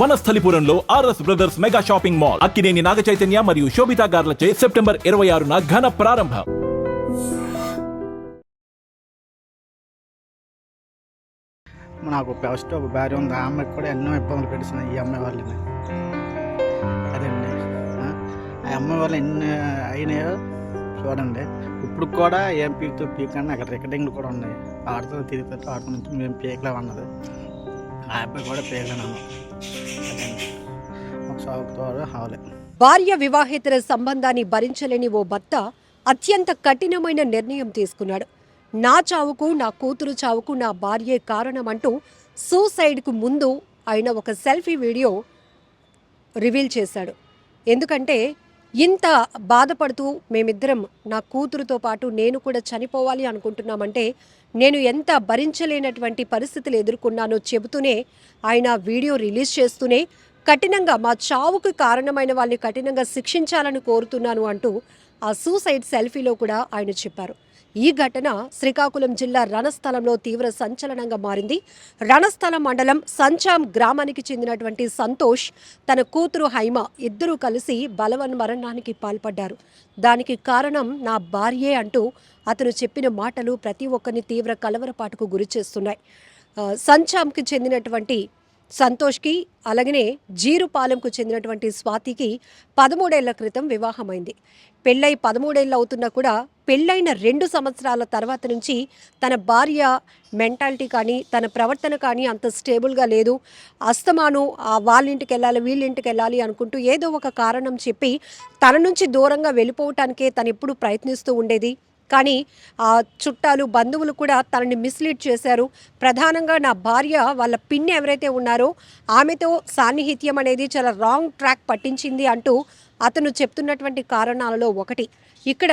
వనస్థలిపురంలో RS brothers mega shopping mall Akkineni Naga Chaitanya మరియు Sobhita గార్లచే September ఇరవై ఆరున ఘన ప్రారంభం. నాకు ఫస్ట్ ఒక భార్య ఉంది. ఆ అమ్మాయికి కూడా ఎన్నో ఇబ్బందులు పెట్టిన ఈ అమ్మాయి వాళ్ళని అదండి. ఆ, ఆ అమ్మాయి వాళ్ళు ఎన్ని అయినాయో చూడండి. ఇప్పుడు కూడా ఏం పీకుతూ అని అక్కడ రికార్డింగ్లు కూడా ఉన్నాయి. ఆడుతూ తిరుగుతూ ఆడుతూ మేము పీకలేమన్నది. ఆ అబ్బాయి కూడా పీకలేను హావలే భార్య వివాహేతర సంబంధాన్ని భరించలేని ఓ భర్త అత్యంత కఠినమైన నిర్ణయం తీసుకున్నాడు. నా చావుకు నా కూతురు చావుకు నా భార్యే కారణమంటూ సూసైడ్కు ముందు ఆయన ఒక సెల్ఫీ వీడియో రివీల్ చేశాడు. ఎందుకంటే ఇంత బాధపడుతూ మేమిద్దరం నా కూతురుతో పాటు నేను కూడా చనిపోవాలి అనుకుంటున్నామంటే నేను ఎంత భరించలేనటువంటి పరిస్థితులు ఎదుర్కొన్నానో చెబుతూనే ఆయన వీడియో రిలీజ్ చేస్తూనే కఠినంగా మా చావుకు కారణమైన వాళ్ళని కఠినంగా శిక్షించాలని కోరుతున్నాను అంటూ ఆ సూసైడ్ సెల్ఫీలో కూడా ఆయన చెప్పారు. ఈ ఘటన శ్రీకాకుళం జిల్లా రణస్థలంలో తీవ్ర సంచలనంగా మారింది. రణస్థలం మండలం సంచాం గ్రామానికి చెందినటువంటి సంతోష్ తన కూతురు హైమ ఇద్దరూ కలిసి బలవన్ మరణానికి పాల్పడ్డారు. దానికి కారణం నా భార్యే అంటూ అతను చెప్పిన మాటలు ప్రతి ఒక్కరిని తీవ్ర కలవరపాటుకు గురి చేస్తున్నాయి సంచాంకి చెందినటువంటి సంతోష్కి అలాగనే జీరుపాలెంకు చెందినటువంటి స్వాతికి పదమూడేళ్ళ క్రితం వివాహమైంది. పెళ్ళై పదమూడేళ్ళు అవుతున్నా కూడా పెళ్ళైన రెండు సంవత్సరాల తర్వాత నుంచి తన భార్య మెంటాలిటీ కానీ తన ప్రవర్తన కానీ అంత స్టేబుల్గా లేదు. అస్తమాను ఆ వాళ్ళింటికి వెళ్ళాలి వీళ్ళింటికి వెళ్ళాలి అనుకుంటూ ఏదో ఒక కారణం చెప్పి తన నుంచి దూరంగా వెళ్ళిపోవటానికే తను ఎప్పుడు ప్రయత్నిస్తూ ఉండేది. కానీ ఆ చుట్టాలు బంధువులు కూడా తనని మిస్లీడ్ చేశారు. ప్రధానంగా నా భార్య వాళ్ళ పిన్ని ఎవరైతే ఉన్నారో ఆమెతో సాన్నిహిత్యం అనేది చాలా రాంగ్ ట్రాక్ పట్టించింది అంటూ అతను చెప్తున్నటువంటి కారణాలలో ఒకటి. ఇక్కడ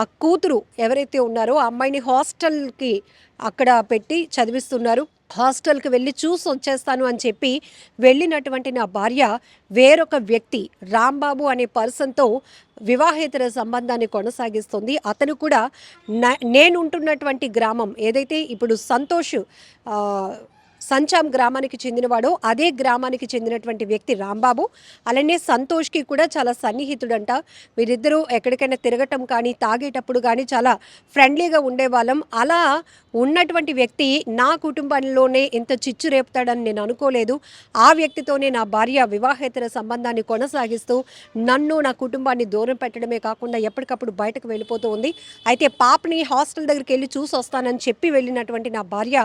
ఆ కూతురు ఎవరైతే ఉన్నారో ఆ అమ్మాయిని హాస్టల్కి అక్కడ పెట్టి చదివిస్తున్నారు. హాస్టల్కి వెళ్ళి చూసి వచ్చేస్తాను అని చెప్పి వెళ్ళినటువంటి నా భార్య వేరొక వ్యక్తి రాంబాబు అనే పర్సన్తో వివాహేతర సంబంధాన్ని కొనసాగిస్తుంది. అతను కూడా నా- నేను ఉంటున్నటువంటి గ్రామం ఏదైతే ఇప్పుడు సంతోష్ సంచాం గ్రామానికి చెందినవాడో. అదే గ్రామానికి చెందినటువంటి వ్యక్తి రాంబాబు. అలానే సంతోష్కి కూడా చాలా సన్నిహితుడంట. వీరిద్దరూ ఎక్కడికైనా తిరగటం కానీ తాగేటప్పుడు కానీ చాలా ఫ్రెండ్లీగా ఉండేవాళ్ళం. అలా ఉన్నటువంటి వ్యక్తి నా కుటుంబంలోనే ఇంత చిచ్చు రేపుతాడని నేను అనుకోలేదు. ఆ వ్యక్తితోనే నా భార్య వివాహేతర సంబంధాన్ని కొనసాగిస్తూ నన్ను నా కుటుంబాన్ని దూరం పెట్టడమే కాకుండా ఎప్పటికప్పుడు బయటకు వెళ్ళిపోతూ ఉంది. అయితే పాపని హాస్టల్ దగ్గరికి వెళ్ళి చూసి వస్తానని చెప్పి వెళ్ళినటువంటి నా భార్య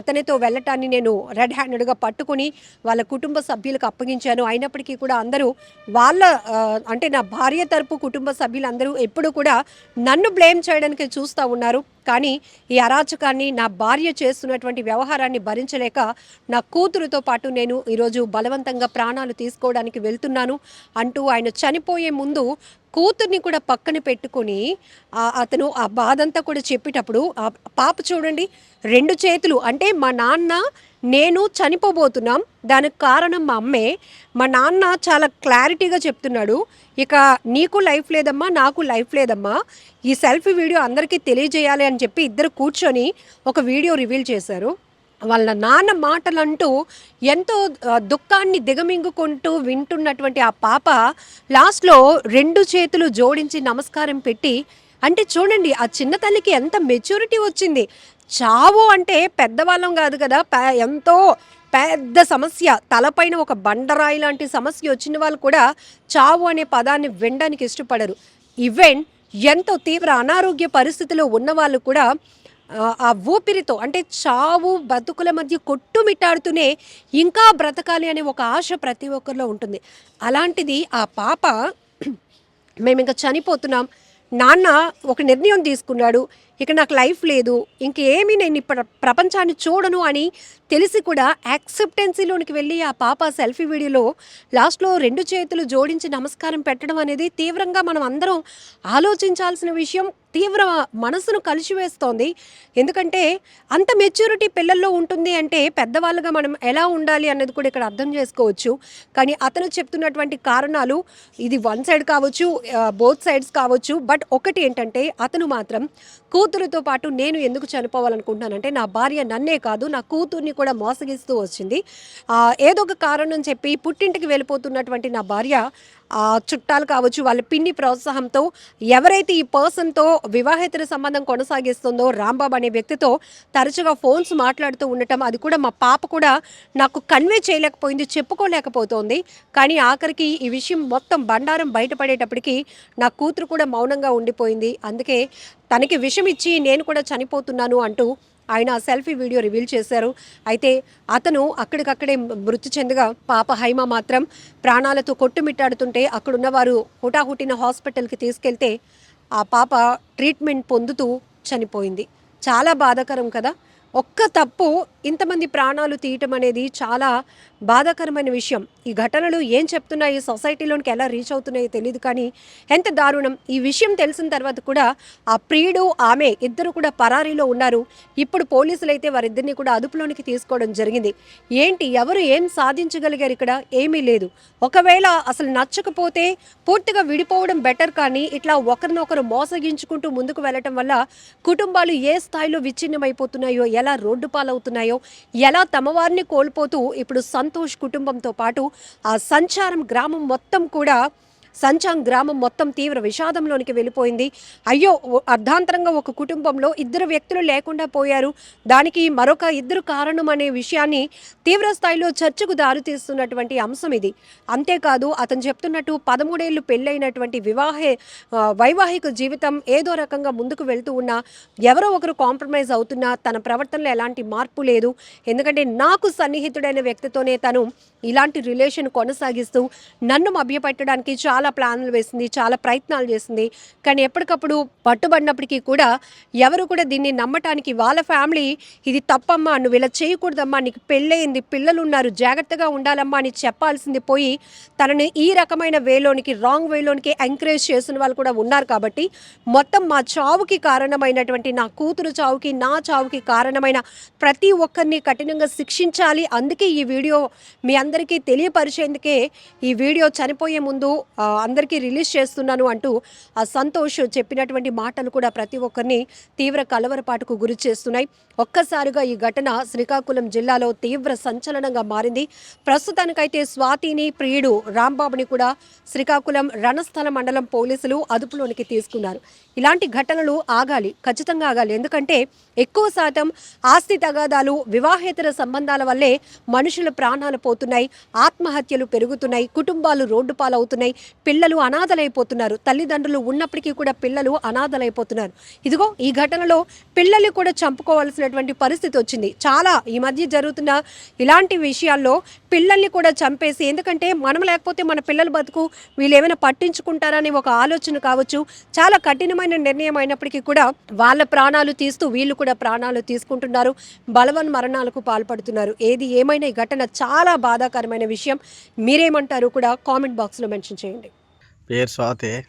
అతనితో వెళ్ళటాన్ని నేను నేను రెడ్ హ్యాండెడ్గా పట్టుకుని వాళ్ళ కుటుంబ సభ్యులకు అప్పగించాను. అయినప్పటికీ కూడా అందరూ వాళ్ళ అంటే నా భార్య తరపు కుటుంబ సభ్యులందరూ ఎప్పుడు కూడా నన్ను బ్లేమ్ చేయడానికి చూస్తూ ఉన్నారు. కానీ ఈ అరాచకాన్ని నా భార్య చేస్తున్నటువంటి వ్యవహారాన్ని భరించలేక నా కూతురుతో పాటు నేను ఈరోజు బలవంతంగా ప్రాణాలు తీసుకోవడానికి వెళ్తున్నాను అంటూ ఆయన చనిపోయే ముందు కూతుర్ని కూడా పక్కన పెట్టుకొని అతను ఆ బాధంతా కూడా చెప్పేటప్పుడు ఆ పాప చూడండి రెండు చేతులు అంటే మా నాన్న నేను చనిపోబోతున్నాం. దానికి కారణం మా అమ్మే. మా నాన్న చాలా క్లారిటీగా చెప్తున్నాడు. ఇక నీకు లైఫ్ లేదమ్మా నాకు లైఫ్ లేదమ్మా. ఈ సెల్ఫీ వీడియో అందరికీ తెలియజేయాలి అని చెప్పి ఇద్దరు కూర్చొని ఒక వీడియో రివీల్ చేశారు. వాళ్ళ నాన్న మాటలంటూ ఎంతో దుఃఖాన్ని దిగమింగుకుంటూ వింటున్నటువంటి ఆ పాప లాస్ట్లో రెండు చేతులు జోడించి నమస్కారం పెట్టి అంటే చూడండి ఆ చిన్న తల్లికి ఎంత మెచ్యూరిటీ వచ్చింది. చావు అంటే పెద్దవాళ్ళం కాదు కదా. ఎంతో పెద్ద సమస్య. తలపైన ఒక బండరాయి లాంటి సమస్య వచ్చిన వాళ్ళు కూడా చావు అనే పదాన్ని వినడానికి ఇష్టపడరు. ఈవెన్ ఎంతో తీవ్ర అనారోగ్య పరిస్థితిలో ఉన్న వాళ్ళు కూడా ఆ, ఆ ఊపిరితో అంటే చావు బతుకుల మధ్య కొట్టుమిట్టాడుతూనే ఇంకా బ్రతకాలి అనే ఒక ఆశ ప్రతి ఒక్కరిలో ఉంటుంది. అలాంటిది ఆ పాప మేము ఇంకా చనిపోతున్నాం. నాన్న ఒక నిర్ణయం తీసుకున్నాడు. ఇక నాకు లైఫ్ లేదు. ఇంకేమీ నేను ఇప్పుడు ప్రపంచాన్ని చూడను అని తెలిసి కూడా యాక్సెప్టెన్సీలోనికి వెళ్ళి ఆ పాప సెల్ఫీ వీడియోలో లాస్ట్లో రెండు చేతులు జోడించి నమస్కారం పెట్టడం అనేది తీవ్రంగా మనం అందరం ఆలోచించాల్సిన విషయం. తీవ్ర మనసును కలిసివేస్తోంది. ఎందుకంటే అంత మెచ్యూరిటీ పిల్లల్లో ఉంటుంది అంటే పెద్దవాళ్ళుగా మనం ఎలా ఉండాలి అన్నది కూడా ఇక్కడ అర్థం చేసుకోవచ్చు. కానీ అతను చెప్తున్నటువంటి కారణాలు ఇది వన్ సైడ్ కావచ్చు బోత్ సైడ్స్ కావచ్చు. బట్ ఒకటి ఏంటంటే అతను మాత్రం కూతురుతో పాటు నేను ఎందుకు చనిపోవాలనుకుంటున్నానంటే నా భార్య నన్నే కాదు నా కూతుర్ని కూడా మోసగిస్తూ వచ్చింది. ఏదో ఒక కారణం చెప్పి పుట్టింటికి వెళ్ళిపోతున్నటువంటి నా భార్య చుట్టాలు కావచ్చు వాళ్ళ పిన్ని ప్రోత్సాహంతో ఎవరైతే ఈ పర్సన్తో వివాహేతర సంబంధం కొనసాగిస్తుందో రాంబాబు అనే వ్యక్తితో తరచుగా ఫోన్స్ మాట్లాడుతూ ఉండటం అది కూడా మా పాప కూడా నాకు కన్వే చేయలేకపోయింది చెప్పుకోలేకపోతోంది. కానీ ఆఖరికి ఈ విషయం మొత్తం బండారం బయటపడేటప్పటికి నా కూతురు కూడా మౌనంగా ఉండిపోయింది. అందుకే తనకి విషం ఇచ్చి నేను కూడా చనిపోతున్నాను అంటూ ఆయన సెల్ఫీ వీడియో రివీల్ చేశారు. అయితే అతను అక్కడికక్కడే మృతి చెందగా పాప హైమ మాత్రం ప్రాణాలతో కొట్టుమిట్టాడుతుంటే అక్కడున్న వారు హుటాహుటిన హాస్పిటల్కి తీసుకెళ్తే ఆ పాప ట్రీట్మెంట్ పొందుతూ చనిపోయింది. చాలా బాధాకరం కదా? ఒక్క తప్పు ఇంతమంది ప్రాణాలు తీయటం అనేది చాలా బాధాకరమైన విషయం. ఈ ఘటనలు ఏం చెప్తున్నాయి? సొసైటీలోనికి ఎలా రీచ్ అవుతున్నాయో తెలియదు కానీ ఎంత దారుణం. ఈ విషయం తెలిసిన తర్వాత కూడా ఆ ప్రియుడు ఆమె ఇద్దరు కూడా పరారీలో ఉన్నారు. ఇప్పుడు పోలీసులు అయితే వారిద్దరిని కూడా అదుపులోనికి తీసుకోవడం జరిగింది. ఏంటి? ఎవరు ఏం సాధించగలిగారు ఇక్కడ? ఏమీ లేదు. ఒకవేళ అసలు నచ్చకపోతే పూర్తిగా విడిపోవడం బెటర్ కానీ ఇట్లా ఒకరినొకరు మోసగించుకుంటూ ముందుకు వెళ్ళటం వల్ల కుటుంబాలు ఏ స్థాయిలో విచ్ఛిన్నమైపోతున్నాయో ఎలా రోడ్డు పాలవుతున్నాయో ఎలా తమ వారిని కోల్పోతూ ఇప్పుడు సంతోష్ కుటుంబంతో పాటు ఆ సంచారం గ్రామం మొత్తం కూడా సంచాం గ్రామం మొత్తం తీవ్ర విషాదంలోనికి వెళ్ళిపోయింది. అయ్యో ఓ- అర్ధాంతరంగా ఒక కుటుంబంలో ఇద్దరు వ్యక్తులు లేకుండా పోయారు. దానికి మరొక ఇద్దరు కారణం అనే విషయాన్ని తీవ్ర స్థాయిలో చర్చకు దారితీస్తున్నటువంటి అంశం ఇది. అంతేకాదు అతను చెప్తున్నట్టు పదమూడేళ్ళు పెళ్ళైనటువంటి వివాహే వైవాహిక జీవితం ఏదో రకంగా ముందుకు వెళ్తూ ఉన్నా ఎవరో ఒకరు కాంప్రమైజ్ అవుతున్నా తన ప్రవర్తనలో ఎలాంటి మార్పు లేదు. ఎందుకంటే నాకు సన్నిహితుడైన వ్యక్తితోనే తను ఇలాంటి రిలేషన్ కొనసాగిస్తూ నన్ను మభ్యపెట్టడానికి చాలా చాలా ప్లాన్లు వేసింది చాలా ప్రయత్నాలు చేసింది. కానీ ఎప్పటికప్పుడు పట్టుబడినప్పటికీ కూడా ఎవరు కూడా దీన్ని నమ్మటానికి వాళ్ళ ఫ్యామిలీ ఇది తప్పమ్మా నువ్వు ఇలా చేయకూడదమ్మా నీకు పెళ్ళయింది పిల్లలు ఉన్నారు జాగ్రత్తగా ఉండాలమ్మా అని చెప్పాల్సింది పోయి తనని ఈ రకమైన వేలోనికి రాంగ్ వేలోనికి ఎంకరేజ్ చేసిన వాళ్ళు కూడా ఉన్నారు కాబట్టి మొత్తం మా చావుకి కారణమైనటువంటి నా కూతురు చావుకి నా చావుకి కారణమైన ప్రతి ఒక్కరిని కఠినంగా శిక్షించాలి. అందుకే ఈ వీడియో మీ అందరికీ తెలియపరిచేందుకే ఈ వీడియో చనిపోయే ముందు ఆ, అందరికీ రిలీజ్ చేస్తున్నాను అంటూ ఆ సంతోష్ చెప్పినటువంటి మాటలు కూడా ప్రతి ఒక్కరిని తీవ్ర కలవరపాటుకు గురి చేస్తున్నాయి. ఒక్కసారిగా ఈ ఘటన శ్రీకాకుళం జిల్లాలో తీవ్ర సంచలనంగా మారింది. ప్రస్తుతానికైతే స్వాతిని ప్రియుడు రాంబాబుని కూడా శ్రీకాకుళం రణస్థల మండలం పోలీసులు అదుపులోనికి తీసుకున్నారు. ఇలాంటి ఘటనలు ఆగాలి ఖచ్చితంగా ఆగాలి. ఎందుకంటే ఎక్కువ శాతం ఆస్తి తగాదాలు వివాహేతర సంబంధాల వల్లే మనుషుల ప్రాణాలు పోతున్నాయి ఆత్మహత్యలు పెరుగుతున్నాయి కుటుంబాలు రోడ్డు పాలవుతున్నాయి పిల్లలు అనాథలైపోతున్నారు. తల్లిదండ్రులు ఉన్నప్పటికీ కూడా పిల్లలు అనాథలైపోతున్నారు. ఇదిగో ఈ ఘటనలో పిల్లల్ని కూడా చంపుకోవాల్సినటువంటి పరిస్థితి వచ్చింది. చాలా ఈ మధ్య జరుగుతున్న ఇలాంటి విషయాల్లో పిల్లల్ని కూడా చంపేసి ఎందుకంటే మనం లేకపోతే మన పిల్లల బతుకు వీళ్ళు ఏమైనా పట్టించుకుంటారని ఒక ఆలోచన కావచ్చు. చాలా కఠినమైన నిర్ణయం అయినప్పటికీ కూడా వాళ్ళ ప్రాణాలు తీస్తూ వీళ్ళు కూడా ప్రాణాలు తీసుకుంటున్నారు. బలవన్ మరణాలకు పాల్పడుతున్నారు. ఏది ఏమైనా ఈ ఘటన చాలా బాధాకరమైన విషయం. మీరేమంటారు కూడా కామెంట్ బాక్స్లో మెన్షన్ చేయండి. పేరు స్వాతి.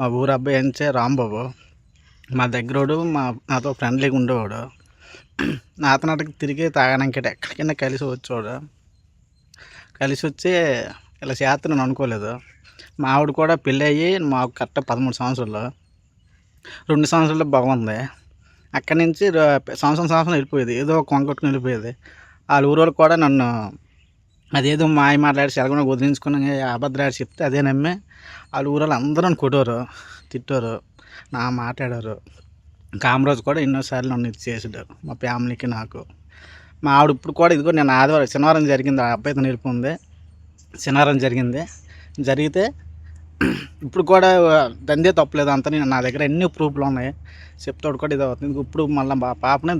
మా ఊరు అబ్బాయి అంచే రాంబాబు. మా దగ్గరోడు మా నాతో ఫ్రెండ్లీగా ఉండేవాడు. నాతో నాటికి తిరిగి తాగడానికి ఎక్కడికైనా కలిసి వచ్చేవాడు. కలిసి వచ్చి ఇలా చేస్తున్నాను అనుకోలేదు. మా ఆవిడ కూడా పెళ్ళి అయ్యి మాకు కరెక్ట్ పదమూడు సంవత్సరాలు. రెండు సంవత్సరాలు బాగుంది. అక్కడి నుంచి సంవత్సరం సంవత్సరం వెళ్ళిపోయేది. ఏదో ఒక కొంకొట్టుకుని వెళ్ళిపోయేది. వాళ్ళ ఊరోళ్ళు కూడా నన్ను అదేదో మాయ మాట్లాడి సెలవున వదిలించుకుని అబద్ధాడు చెప్తే అదే నమ్మి. వాళ్ళ ఊరోళ్ళు అందరూ కొట్టారు తిట్టారు నా మాట్లాడారు కామరాజు కూడా ఎన్నోసార్లు నన్ను ఇది చేసాడు మా ఫ్యామిలీకి నాకు. మా ఆవిడ ఇప్పుడు కూడా ఇదిగో నేను ఆదివారం శనివారం జరిగింది ఆ అబ్బాయితో నిలిపింది శనివారం జరిగింది. జరిగితే ఇప్పుడు కూడా దందే తప్పలేదు అంత నేను నా దగ్గర ఎన్ని ప్రూఫ్లు ఉన్నాయి. చెప్తాడు కూడా ఇది అవుతుంది ఇప్పుడు మళ్ళీ మా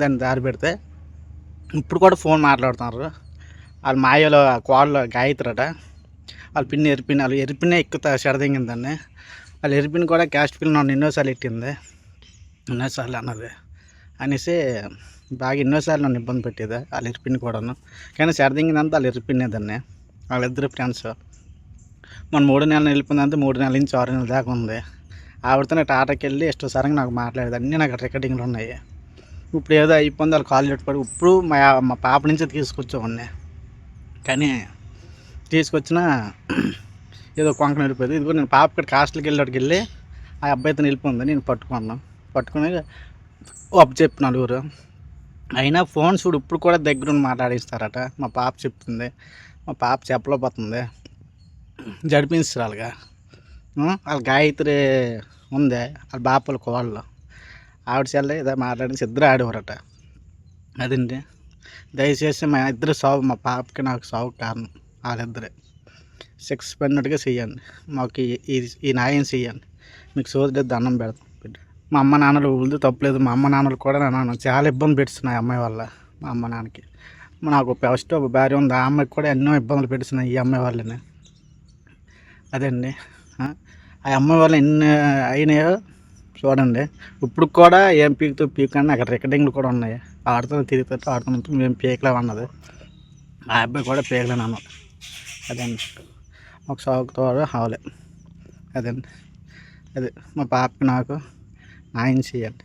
దాన్ని దారి పెడితే ఇప్పుడు కూడా ఫోన్ మాట్లాడుతున్నారు. వాళ్ళ మాయలో కోడలు గాయత్రట. వాళ్ళ పిన్ని ఎరిపిన వాళ్ళు ఎరిపినే ఎక్కువ చెడదింగిందాన్ని వాళ్ళు ఎరిపిన కూడా క్యాస్ట్ పిన్ నన్ను ఎన్నోసార్లు ఎట్టింది. ఎన్నోసార్లు అన్నది. అనేసి బాగా ఎన్నోసార్లు నన్ను ఇబ్బంది పెట్టేది వాళ్ళు ఎరిపిన కూడాను. కానీ చెడదింగిందంతా వాళ్ళు ఎరిపినేదాన్ని వాళ్ళిద్దరు ఫ్రెండ్స్. మన మూడు నెలలు వెళ్ళిపోయిందంటే మూడు నెలల నుంచి ఆరు నెలల దాకా ఉంది. ఆవిడతో టాటాకి వెళ్ళి ఎಷ್ಟో సరంగా నాకు మాట్లాడేది. అన్నీ నాకు రికార్డింగ్లు ఉన్నాయి. ఇప్పుడు ఏదో అయిపోయింది వాళ్ళు కాల్ పడి ఇప్పుడు మా మా పాప నుంచి తీసుకొచ్చేవాడిని. కానీ తీసుకొచ్చిన ఏదో కొంకణ వెళ్ళిపోయింది. కూడా నేను పాప ఇక్కడ హాస్టల్కి వెళ్ళేటికి వెళ్ళి ఆ అబ్బాయితో వెళ్ళిపోయింది. నేను పట్టుకున్నాను. పట్టుకుని అప్పు చెప్పిన నలుగురు. అయినా ఫోన్ చూడు ఇప్పుడు కూడా దగ్గరుండి మాట్లాడిస్తారట. మా పాప చెప్తుంది. మా పాప చెప్పలేకపోతుంది జడిపించారు వాళ్ళగా వాళ్ళ గాయత్రి ఉంది. వాళ్ళ బాపల కోళ్ళు ఆవిడ చెల్లె ఇదే మాట్లాడి ఇద్దరు ఆడేవారట. అదండి దయచేసి మా ఇద్దరు సాగు మా పాపకి నాకు సాగు కారణం. వాళ్ళిద్దరే. సిక్స్ పడినట్టుగా చెయ్యండి మాకు ఈ- ఈ న్యాయం చెయ్యండి మీకు సోదరుడు దండం పెడతాం. మా అమ్మ నాన్నలు ఊళ్ళు తప్పలేదు. మా అమ్మ నాన్నలు కూడా నాన్న చాలా ఇబ్బంది పెడుతున్నాయి అమ్మాయి వల్ల మా అమ్మ నాన్నకి. నాకు ఫస్ట్ ఒక భార్య ఉంది. ఆ అమ్మాయికి కూడా ఎన్నో ఇబ్బందులు పెడుతున్నాయి ఈ అమ్మాయి వాళ్ళని అదండి. అండి ఆ అమ్మాయి వల్ల ఎన్ని అయినాయో చూడండి. ఇప్పుడు కూడా ఏం పీకుతూ పీకండి అక్కడ రికార్డింగ్లు కూడా ఉన్నాయి. ఆడుతూ తిరుగుతూ ఆడుతున్నట్టు మేము పీకలేము అన్నది. ఆ అబ్బాయి కూడా పీకలేను అన్నది అదండి. ఒక సాగుతో హావలే అదండి. అదే మా పాపకి నాకు న్యాయం చేయండి.